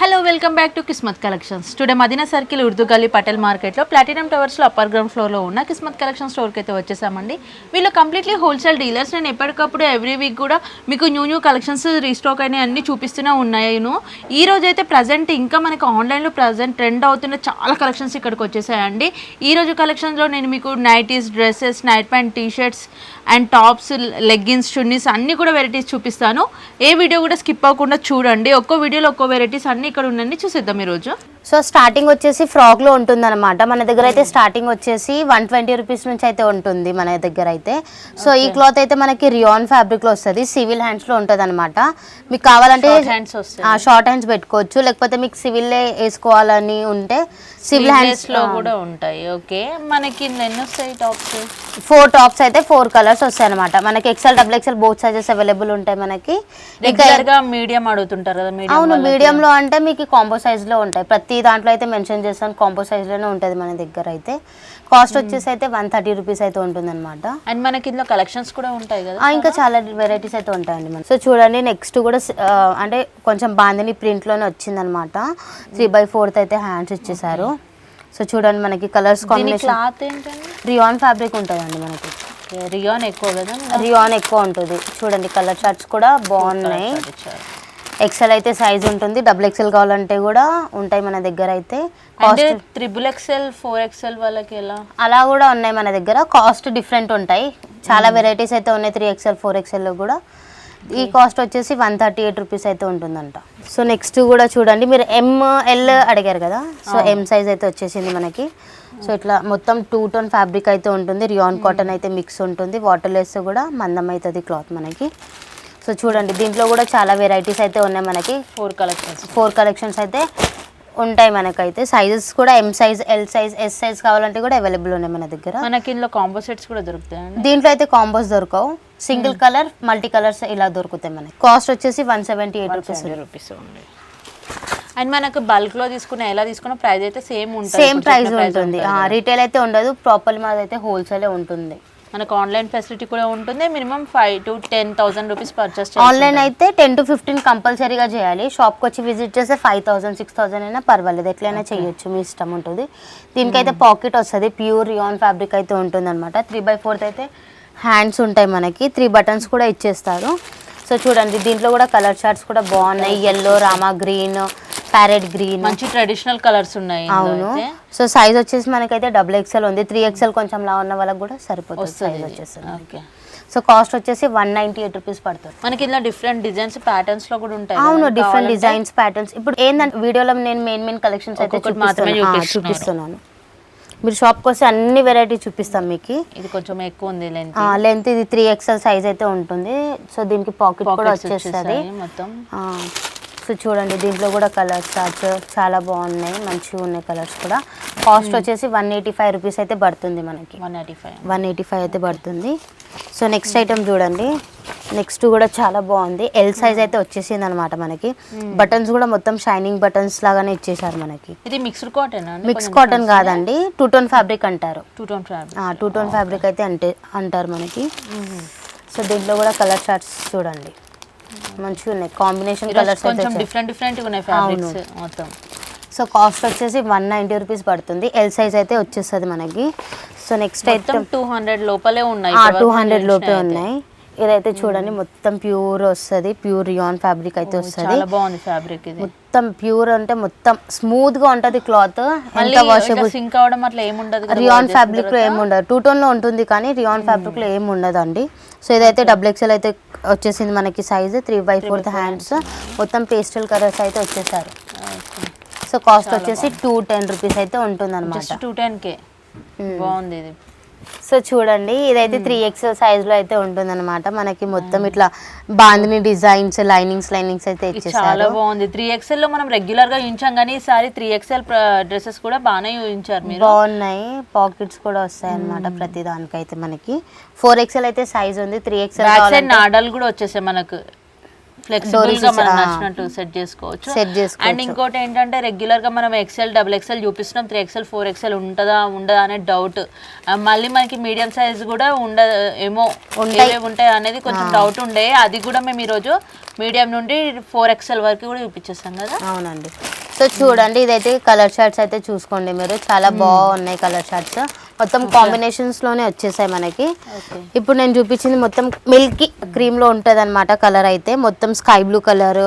Hello welcome back to Kismat collections today Madina circle Urdu Gali Patel మార్కెట్లో platinum టవర్స్లో upper ground ఫ్లోర్లో ఉన్న కిస్మత్ collection స్టోర్కి అయితే వచ్చేసామండి. వీళ్ళు కంప్లీట్లీ హోల్సేల్ డీలర్స్ నేను ఎప్పటికప్పుడు ఎవ్రీ వీక్ కూడా మీకు న్యూ న్యూ కలెక్షన్స్ రీస్టాక్ అయినవి అన్ని చూపిస్తూనే ఉన్నాయను. ఈ రోజు అయితే ప్రజెంట్ ఇంకా మనకు ఆన్లైన్లో ప్రజెంట్ ట్రెండ్ అవుతున్న చాలా కలెక్షన్స్ ఇక్కడికి వచ్చేసాయండి. ఈ రోజు కలెక్షన్స్లో నేను మీకు nighties dresses night pant T shirts and tops leggings chunnis అన్నీ కూడా వెరైటీస్ చూపిస్తాను. ఏ వీడియో కూడా స్కిప్ అవ్వకుండా చూడండి. ఒక్కో వీడియోలో ఒక్కో వెరైటీస్ అన్ని ఇక్కడ ఉండండి చూసేద్దాం ఈరోజు. సో స్టార్టింగ్ వచ్చేసి ఫ్రాక్లో ఉంటుంది అనమాట మన దగ్గర అయితే స్టార్టింగ్ వచ్చేసి వన్ ట్వంటీ రూపీస్ నుంచి అయితే ఉంటుంది మన దగ్గర అయితే. సో ఈ క్లాత్ అయితే మనకి రియాన్ ఫ్యాబ్రిక్లో వస్తుంది సివిల్ హ్యాండ్స్లో ఉంటుంది అనమాట మీకు కావాలంటే. షార్ట్ హ్యాండ్స్ పెట్టుకోవచ్చు లేకపోతే మీకు సివిల్ వేసుకోవాలని ఉంటే సివిల్ హ్యాండ్స్లో కూడా ఉంటాయి. ఓకే. మనకి ఎన్ని టాప్స్ ఫోర్ టాప్స్ అయితే ఫోర్ కలర్స్ వస్తాయి అనమాట మనకి XL double XL both sizes available ఉంటాయి మనకి. ఇంకా మీడియం అడుగుతుంటారు కదా మీడియం అవును మీడియం లో అంటే మీకు కాంబో సైజ్లో ఉంటాయి. ప్రతి దాంట్లో అయితే మెన్షన్ చేస్తాను కాంబో సైజ్లోనే ఉంటుంది మన దగ్గర అయితే. కాస్ట్ వచ్చేసి అయితే వన్ థర్టీ రూపీస్ అయితే ఉంటుంది అనమాట అండ్ మనకి ఇందులో కలెక్షన్స్ కూడా ఉంటాయి కదా ఇంకా చాలా వెరైటీస్ అయితే ఉంటాయండి మన సో చూడండి నెక్స్ట్ కూడా అంటే కొంచెం బాందిని ప్రింట్లోనే వచ్చింది అనమాట త్రీ బై ఫోర్త్ అయితే హ్యాండ్స్ ఇచ్చేసారు సో చూడండి మనకి కలర్స్ కాంబినేషన్ రియాన్ ఫ్యాబ్రిక్ ఉంటుందండి మనకి. రియాన్ ఎక్కువ కదా? రియాన్ ఎక్కువ ఉంటుంది. చూడండి కలర్ చార్ట్స్ కూడా బాగున్నాయి. ఎక్సెల్ అయితే సైజ్ ఉంటుంది. డబుల్ ఎక్సెల్ కావాలంటే కూడా ఉంటాయి మన దగ్గర అయితే. Cost triple XL four XL వాళ్ళకి ఎలా? అలా కూడా ఉన్నాయి మన దగ్గర. కాస్ట్ డిఫరెంట్ ఉంటాయి. చాలా వెరైటీస్ అయితే ఉన్నాయి త్రీ ఎక్స్ఎల్ ఫోర్ ఎక్స్ఎల్లో కూడా. ఈ కాస్ట్ వచ్చేసి వన్ థర్టీ ఎయిట్ రూపీస్ అయితే ఉంటుందంట. సో నెక్స్ట్ కూడా చూడండి. మీరు ఎం ఎల్ అడిగారు కదా? సో ఎం సైజ్ అయితే వచ్చేసింది మనకి. సో ఇట్లా మొత్తం టూ టోన్ ఫ్యాబ్రిక్ అయితే ఉంటుంది. రియాన్ కాటన్ అయితే మిక్స్ ఉంటుంది. వాటర్ లెస్ కూడా మందం అవుతుంది క్లాత్ మనకి. సో చూడండి దీంట్లో కూడా చాలా వెరైటీస్ అయితే ఉన్నాయి మనకి. ఫోర్ కలెక్షన్స్ ఫోర్ కలెక్షన్స్ అయితే ఉంటాయి మనకైతే. సైజెస్ కూడా M size L size S size కావాలంటే కూడా అవైలబుల్ ఉన్నాయి మన దగ్గర. మనకి ఇందులో కాంబో సెట్స్ కూడా దొరుకుతాయండి. దీంట్లో అయితే కాంబోస్ దొరకవు. సింగిల్ కలర్ మల్టీ కలర్స్ ఇలా దొరుకుతాయి మనకి. కాస్ట్ వచ్చేసి one seventy eight rupees rupees and మనకు బల్క్లో తీసుకున్న ఎలా తీసుకున్న ప్రైస్ అయితే సేమ్ ఉంటుంది. సేమ్ ప్రైస్ ఉంటుంది. రీటైల్ అయితే ఉండదు. ప్రాపర్లీ మాది అయితే హోల్సేలే ఉంటుంది. మనకు ఆన్లైన్ ఫెసిలిటీ కూడా ఉంటుంది. Minimum five to ten thousand rupees purchase online అయితే టెన్ టు ఫిఫ్టీన్ కంపల్సరీగా చేయాలి. షాప్కి వచ్చి విజిట్ చేస్తే ఫైవ్ థౌసండ్ సిక్స్ థౌసండ్ అయినా పర్వాలేదు. ఎట్లయినా చేయొచ్చు. మీ ఇష్టం ఉంటుంది. దీనికైతే పాకెట్ వస్తుంది. ప్యూర్ రియాన్ ఫ్యాబ్రిక్ అయితే ఉంటుంది అనమాట త్రీ బై ఫోర్త్ అయితే హ్యాండ్స్ ఉంటాయి మనకి. త్రీ బటన్స్ కూడా ఇచ్చేస్తారు. సో చూడండి దీంట్లో కూడా కలర్ చార్ట్స్ కూడా బాగున్నాయి. Yellow Rama green parrot green. మంచి ట్రెడిషనల్ కలర్స్ ఉన్నాయి అవును. సో సైజ్ వచ్చేసి మనకైతే డబుల్ ఎక్స్ఎల్ ఉంది. త్రీ ఎక్స్ఎల్ కొంచెం లా ఉన్న వాళ్ళకి కూడా సరిపోతుంది సైజ్ ఓకే సో కాస్ట్ వచ్చేసి వన్ నైంటీ ఎయిట్ రూపీస్ పడుతుంది. మనకి ఇందులో డిఫరెంట్ డిజైన్స్ ప్యాటర్న్స్లో కూడా ఉంటాయి అవును. డిఫరెంట్ డిజైన్స్ ప్యాటర్న్స్ ఇప్పుడు ఏంటంటే వీడియోలో నేను మెయిన్ మెయిన్ కలెక్షన్స్ అయితే. చూపిస్తున్నాను. మీరు షాప్కి వస్తే అన్ని వెరైటీ చూపిస్తాం మీకు. ఇది కొంచెం ఎక్కువ ఉంది లెంత్ లెంత్ ఇది. త్రీ ఎక్స్ఎల్ సైజ్ అయితే ఉంటుంది. సో దీనికి పాకెట్ కూడా వచ్చేస్తుంది. మొత్తం. సో చూడండి దీంట్లో కూడా కలర్స్ చార్ట్స్ చాలా బాగున్నాయి మంచిగా ఉన్నాయి కలర్స్ కూడా. కాస్ట్ వచ్చేసి వన్ ఎయిటీ ఫైవ్ రూపీస్ అయితే పడుతుంది మనకి. One eighty five one eighty five అయితే పడుతుంది. సో నెక్స్ట్ ఐటమ్ చూడండి. నెక్స్ట్ కూడా చాలా బాగుంది. ఎల్ సైజ్ అయితే వచ్చేసింది అనమాట మనకి బటన్స్ కూడా మొత్తం షైనింగ్ బటన్స్ లాగానే ఇచ్చేసారు మనకి. ఇది మిక్స్డ్ కాటన్ మిక్స్ కాటన్ కాదండి. టూ టోన్ ఫ్యాబ్రిక్ అంటారు. Two tone fabric two tone fabric అయితే అంటే అంటారు మనకి. సో దీంట్లో కూడా కలర్ చార్ట్స్ చూడండి. మంచిగా ఉన్నాయి. కాంబినేషన్ కలర్స్ కొంచెం. డిఫరెంట్ డిఫరెంట్ ఉన్నాయి ఫ్యాబ్రిక్స్ మొత్తం. సో కాస్ట్ వచ్చేసి వన్ నైంటీ రూపీస్ పడుతుంది. ఎల్ సైజ్ అయితే వచ్చేస్తుంది మనకి. సో నెక్స్ట్ అయితే టూ హండ్రెడ్ లోపలే ఉన్నాయి. టూ హండ్రెడ్ లోపే. ఉన్నాయి. ఇదైతే చూడండి మొత్తం ప్యూర్ వస్తుంది. ప్యూర్ రియాన్ ఫ్యాబ్రిక్ అయితే వస్తుంది. బాగుంది ఫ్యాబ్రిక్ ఇది. మొత్తం ప్యూర్ అంటే మొత్తం స్మూత్గా ఉంటది క్లాత్ ఎంత వాషబుల్ సింక్ అవడం అట్లా ఏముండదు రియాన్ ఫ్యాబ్రిక్లో ఏమి ఉండదు. టూ టోన్లో ఉంటుంది కానీ రియాన్ ఫ్యాబ్రిక్లో ఏమి ఉండదు అండి సో ఇదైతే డబుల్ ఎక్స్ఎల్ అయితే వచ్చేసింది మనకి size three by fourth hands మొత్తం పేస్టల్ కలర్స్ అయితే వచ్చేసారు. సో కాస్ట్ వచ్చేసి టూ టెన్ రూపీస్ అయితే ఉంటుంది జస్ట్ టూ టెన్ కే బాగుంది ఇది. సో చూడండి ఇదైతే త్రీ ఎక్స్ఎల్ సైజ్లో అయితే ఉంటుంది అనమాట మనకి మొత్తం ఇట్లా బాందిని డిజైన్స్ లైనింగ్స్ లైనింగ్స్ అయితే చాలా బాగుంది. త్రీ ఎక్స్ఎల్లో మనం రెగ్యులర్గా యూయించాం కానీ ఈసారి త్రీ ఎక్స్ఎల్ డ్రెస్సెస్ కూడా బాగానే యూయించారు మీరు. బాగున్నాయి. పాకెట్స్ కూడా వస్తాయి అనమాట ప్రతి దానికైతే మనకి ఫోర్ ఎక్స్ఎల్ అయితే సైజ్ ఉంది త్రీ ఎక్స్ఎల్ నాడాలు కూడా వచ్చేసాయి మనకు. ఫ్లెక్సిబుల్గా మనం నచ్చినట్టు సెట్ చేసుకోవచ్చు. సెట్ అండ్ ఇంకోటి ఏంటంటే రెగ్యులర్గా మనం ఎక్సెల్ డబుల్ ఎక్సెల్ చూపిస్తున్నాం. త్రీ ఎక్సెల్ ఫోర్ ఎక్సెల్ ఉంటుందా ఉండదా అనే డౌట్ మళ్ళీ మనకి మీడియం సైజ్ కూడా ఉండ ఏమో ఉంటాయి. అనేది కొంచెం డౌట్ ఉండే. అది కూడా మేము ఈరోజు మీడియం నుండి ఫోర్ ఎక్సెల్ వరకు కూడా చూపించేస్తాం కదా. అవునండి. సో చూడండి ఇదైతే కలర్ షర్ట్స్ అయితే చూసుకోండి మీరు. చాలా బాగున్నాయి కలర్ షర్ట్స్. మొత్తం కాంబినేషన్స్లోనే వచ్చేసాయి మనకి. ఇప్పుడు నేను చూపించింది మొత్తం మిల్కీ క్రీమ్లో ఉంటది అనమాట కలర్ అయితే. మొత్తం స్కై బ్లూ కలర్.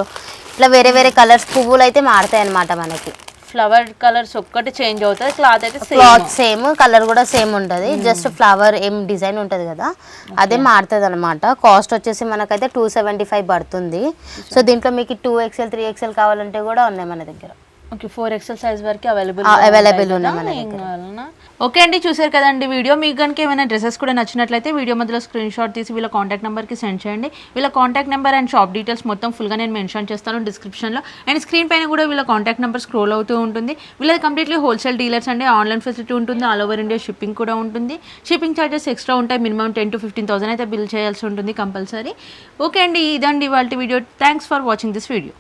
ఇట్లా వేరే వేరే కలర్స్ పువ్వులు అయితే మారుతాయి అనమాట మనకి. ఫ్లవర్ కలర్స్ ఒక్కటి చేంజ్ అవుతుంది క్లాత్ అయితే క్లాత్ సేమ్ కలర్ కూడా సేమ్ ఉంటుంది. జస్ట్ ఫ్లవర్ ఏం డిజైన్ ఉంటుంది కదా అదే మారుతుంది అనమాట కాస్ట్ వచ్చేసి మనకైతే టూ సెవెంటీ ఫైవ్ పడుతుంది. సో దీంట్లో మీకు టూ ఎక్స్ఎల్ త్రీ ఎక్స్ఎల్ కావాలంటే కూడా ఉన్నాయి మన దగ్గర. ఓకే ఫోర్ ఎక్సెల్ సైజ్ వరకు అవైలబుల్ మన ఓకే అండి చూసారు కదండి వీడియో. మీకు కనుక ఏమైనా డ్రెస్సెస్ కూడా నచ్చినట్లయితే వీడియో మధ్యలో స్క్రీన్ షాట్ తీసి వీళ్ళ కాంటాక్ట్ నెంబర్కి సెండ్ చేయండి. వీళ్ళ contact number and shop details మొత్తం ఫుల్గా నేను మెన్షన్ చేస్తాను డిస్క్రిప్షన్లో అండ్ స్క్రీన్ పైన కూడా వీళ్ళ కాంటాక్ట్ నెంబర్ స్క్రోల్ అవుతూ ఉంటుంది. వీళ్ళది కంప్లీట్లీ హోల్సేల్ డీలర్స్ అండి. ఆన్లైన్ ఫెసిలిటీ ఉంటుంది. ఆల్ ఓవర్ ఇండియా షిప్పింగ్ కూడా ఉంటుంది. షిప్పింగ్ ఛార్జెస్ ఎక్స్ట్రా ఉంటాయి. Minimum ten to fifteen thousand అయితే బిల్ చేయాల్సి ఉంటుంది కంపల్సరీ ఓకే అండి ఇదండి వాళ్ళ video thanks for watching this video